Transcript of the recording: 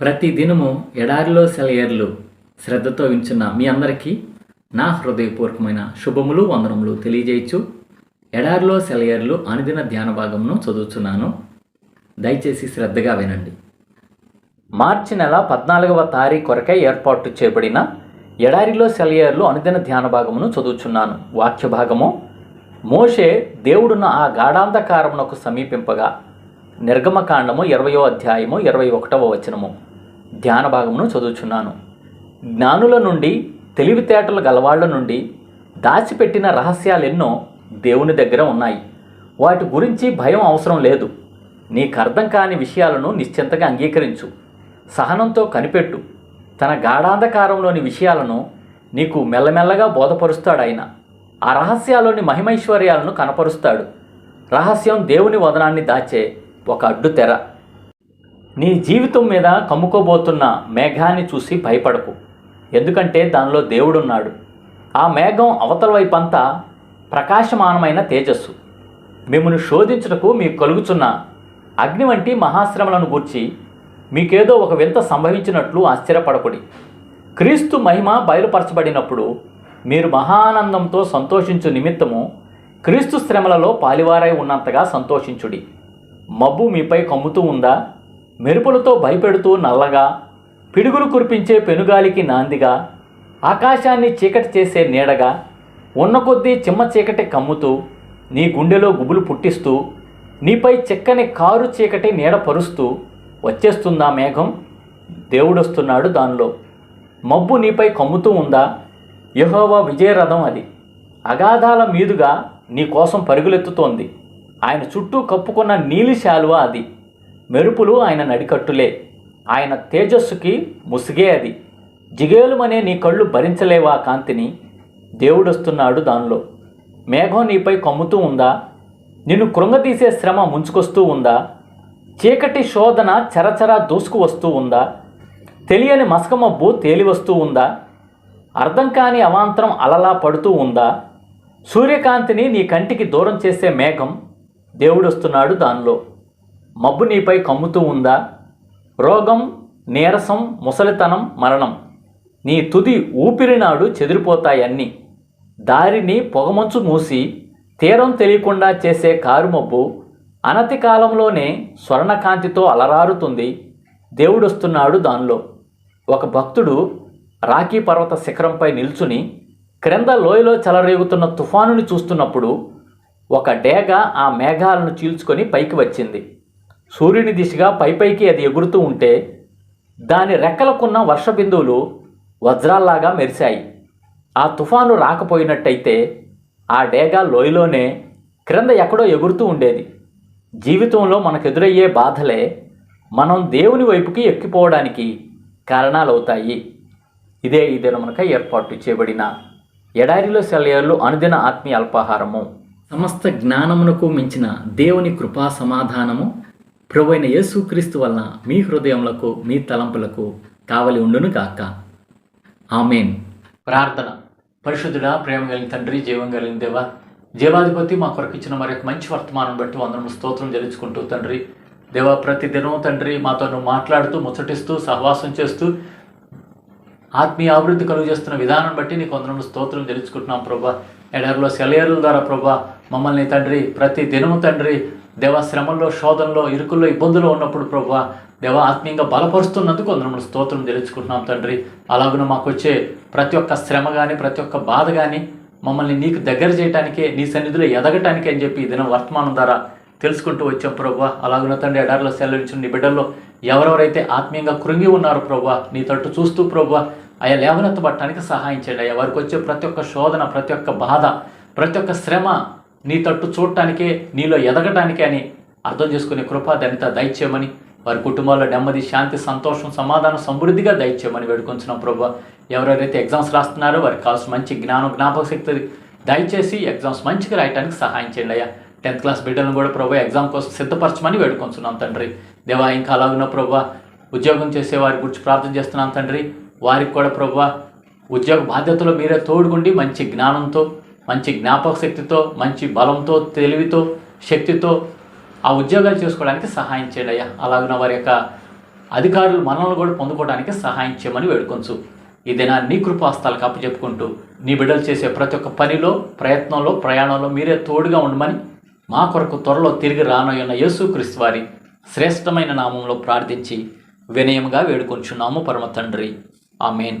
ప్రతి దినము ఎడారిలో సెలయర్లు శ్రద్ధతో వించున్న మీ అందరికీ నా హృదయపూర్వకమైన శుభములు వందనములు తెలియజేయచ్చు. ఎడారిలో సెలయర్లు అనుదిన ధ్యాన భాగమును చదువుతున్నాను దయచేసి శ్రద్ధగా వినండి. మార్చి నెల పద్నాలుగవ తారీఖు కొరకై ఏర్పాటు చేయబడిన ఎడారిలో సెలయర్లు అనుదిన ధ్యాన భాగమును చదువుచున్నాను. వాక్య భాగము మోషే దేవుడున్న ఆ గాఢాంధకారమునకు సమీపింపగా నిర్గమకాండము ఇరవయో అధ్యాయము ఇరవై ఒకటవ వచనము. ధ్యాన భాగమును చదువుచున్నాను. జ్ఞానుల నుండి తెలివితేటలు గలవాళ్ళ నుండి దాచిపెట్టిన రహస్యాలెన్నో దేవుని దగ్గర ఉన్నాయి. వాటి గురించి భయం అవసరం లేదు. నీకు అర్థం కాని విషయాలను నిశ్చింతగా అంగీకరించు. సహనంతో కనిపెట్టు. తన గాఢాంధకారంలోని విషయాలను నీకు మెల్లమెల్లగా బోధపరుస్తాడు ఆయన ఆ రహస్యాల్లోని మహిమైశ్వర్యాలను కనపరుస్తాడు. రహస్యం దేవుని వదనాన్ని దాచే ఒక అడ్డు తెర నీ జీవితం మీద కమ్ముకోబోతున్న మేఘాన్ని చూసి భయపడకు. ఎందుకంటే దానిలో దేవుడున్నాడు. ఆ మేఘం అవతల వైపంతా ప్రకాశమానమైన తేజస్సు. మిమ్మల్ని శోధించుటకు మీకు కలుగుచున్న అగ్ని వంటి మహాశ్రమలను గూర్చి మీకేదో ఒక వింత సంభవించినట్లు ఆశ్చర్యపడకుడి. క్రీస్తు మహిమ బయలుపరచబడినప్పుడు మీరు మహానందంతో సంతోషించు నిమిత్తము క్రీస్తు శ్రమలలో పాలివారై ఉన్నంతగా సంతోషించుడి. మబ్బు మీపై కమ్ముతూ ఉందా? మెరుపులతో భయపెడుతూ నల్లగా పిడుగులు కురిపించే పెనుగాలికి నాందిగా ఆకాశాన్ని చీకటి చేసే నీడగా ఉన్న కొద్దీ చిమ్మ చీకటి కమ్ముతూ నీ గుండెలో గుబులు పుట్టిస్తూ నీపై చిక్కని కారు చీకటి నీడ పరుస్తూ వచ్చేస్తుందా మేఘం? దేవుడొస్తున్నాడు దానిలో. మబ్బు నీపై కమ్ముతూ ఉందా? యహోవా విజయరథం అది. అగాధాల మీదుగా నీ కోసం పరుగులెత్తుతోంది. ఆయన చుట్టూ కప్పుకున్న నీలి శాలువ అది. మెరుపులు ఆయన నడికట్టులే. ఆయన తేజస్సుకి ముసుగే అది. జిగేలుమనే నీ కళ్ళు భరించలేవా కాంతిని? దేవుడొస్తున్నాడు దానిలో. మేఘం నీపై కమ్ముతూ ఉందా? నిన్ను కృంగతీసే శ్రమ ముంచుకొస్తూ ఉందా? చీకటి శోధన చరచర దూసుకు వస్తూ ఉందా? తెలియని మసకమబ్బు తేలివస్తూ ఉందా? అర్థం కాని అవాంతరం అలలా పడుతూ ఉందా? సూర్యకాంతిని నీ కంటికి దూరం చేసే మేఘం దేవుడొస్తున్నాడు దానిలో. మబ్బు నీపై కమ్ముతూ ఉందా? రోగం నీరసం ముసలితనం మరణం. నీ తుది ఊపిరినాడు చెదిరిపోతాయన్నీ. దారిని పొగమంచు మూసి తీరం తెలియకుండా చేసే కారుమబ్బు అనతి కాలంలోనే స్వర్ణకాంతితో అలరారుతుంది. దేవుడొస్తున్నాడు దానిలో. ఒక భక్తుడు రాఖీ పర్వత శిఖరంపై నిల్చుని క్రింద లోయలో చెలరేగుతున్న తుఫానుని చూస్తున్నప్పుడు ఒక డేగ ఆ మేఘాలను చీల్చుకొని పైకి వచ్చింది. సూర్యుని దిశగా పైపైకి అది ఎగురుతూ ఉంటే దాని రెక్కలకున్న వర్ష బిందువులు వజ్రాల్లాగా మెరిశాయి. ఆ తుఫాను రాకపోయినట్టయితే ఆ డేగా లోయలోనే క్రింద ఎక్కడో ఎగురుతూ ఉండేది. జీవితంలో మనకెదురయ్యే బాధలే మనం దేవుని వైపుకి ఎక్కిపోవడానికి కారణాలవుతాయి. ఇదే ఈ దినమునక ఏర్పాటు చేయబడిన ఎడారిలో సెలయర్లు అనుదిన ఆత్మీయ అల్పాహారము. సమస్త జ్ఞానమునకు మించిన దేవుని కృపా సమాధానము ప్రభువైన యేసుక్రీస్తు వలన మీ హృదయములకు మీ తలంపులకు కావలి ఉండును కాక ఆమెన్. ప్రార్థన. పరిశుద్ధుడా ప్రేమ కలిగిన తండ్రి జీవం కలిగిన దేవా జీవాధిపతి మా కొరకు ఇచ్చిన మరి యొక్క మంచి వర్తమానం బట్టి వందనము స్తోత్రం జరుచుకుంటూ తండ్రి. దేవా ప్రతిదినం తండ్రి మాతోను మాట్లాడుతూ ముచ్చటిస్తూ సహవాసం చేస్తూ ఆత్మీయ అభివృద్ధి కలుగు చేస్తున్న విధానం బట్టి నీకు వందనము స్తోత్రం తెలుసుకుంటున్నాం ప్రభా. ఎడర్లో సెలయర్ల ద్వారా ప్రభా మమ్మల్ని తండ్రి ప్రతి దినము తండ్రి దేవ శ్రమంలో శోధనలో ఇరుకుల్లో ఇబ్బందులు ఉన్నప్పుడు ప్రభా దేవ ఆత్మీయంగా బలపరుస్తున్నందుకు అందరం స్తోత్రం తెలుసుకుంటున్నాం తండ్రి. అలాగున మాకు వచ్చే ప్రతి ఒక్క శ్రమ కానీ ప్రతి ఒక్క బాధ కానీ మమ్మల్ని నీకు దగ్గర చేయడానికే నీ సన్నిధిలో ఎదగటానికే అని చెప్పి ఈ దినం వర్తమానం ద్వారా తెలుసుకుంటూ వచ్చాం ప్రభా. అలాగున తండ్రి ఎడారిలో సెలవించిన నీ బిడ్డల్లో ఎవరెవరైతే ఆత్మీయంగా కృంగి ఉన్నారో ప్రభా నీ తట్టు చూస్తూ ప్రభా అయా లేవనెత్తబట్టడానికి సహాయం చేయండి. అయ్యా వారికి వచ్చే ప్రతి ఒక్క శోధన ప్రతి ఒక్క బాధ ప్రతి ఒక్క శ్రమ నీ తట్టు చూడటానికే నీలో ఎదగటానికే అని అర్థం చేసుకునే కృప ధనిత దయచేయమని వారి కుటుంబాల్లో నెమ్మది శాంతి సంతోషం సమాధానం సమృద్ధిగా దయచేయమని వేడుకొంచున్నాం ప్రభు. ఎవరెవరైతే ఎగ్జామ్స్ రాస్తున్నారో వారికి కావాల్సిన మంచి జ్ఞానం జ్ఞాపక శక్తి దయచేసి ఎగ్జామ్స్ మంచిగా రాయడానికి సహాయం చేయండి అయ్యా. టెన్త్ క్లాస్ బిడ్డలను కూడా ప్రభు ఎగ్జామ్ కోసం సిద్ధపరచమని వేడుకొంచున్నాం తండ్రి. దేవా ఇంకా అలాగున్న ప్రభు ఉద్యోగం చేసే వారి గురించి ప్రార్థన చేస్తున్నాం తండ్రి. వారికి కూడా ప్రభు ఉద్యోగ బాధ్యతలో మీరే తోడుగుండి మంచి జ్ఞానంతో మంచి జ్ఞాపక శక్తితో మంచి బలంతో తెలివితో శక్తితో ఆ ఉద్యోగాలు చేసుకోవడానికి సహాయం చేయండి అయ్యా. అలాగున వారి యొక్క అధికారులు మనల్ని కూడా పొందుకోవడానికి సహాయం చేయమని వేడుకొంచు. ఈ దినాన్ని నీ కృపాస్తాలకు అప్పచెప్పుకుంటూ నీ బిడ్డలు చేసే ప్రతి ఒక్క పనిలో ప్రయత్నంలో ప్రయాణంలో మీరే తోడుగా ఉండమని మా కొరకు త్వరలో తిరిగి రానయ్యున్న యేసుక్రీస్తు వారి శ్రేష్టమైన నామంలో ప్రార్థించి వినయంగా వేడుకొంచున్నాము పరమ తండ్రి. ఆమెన్.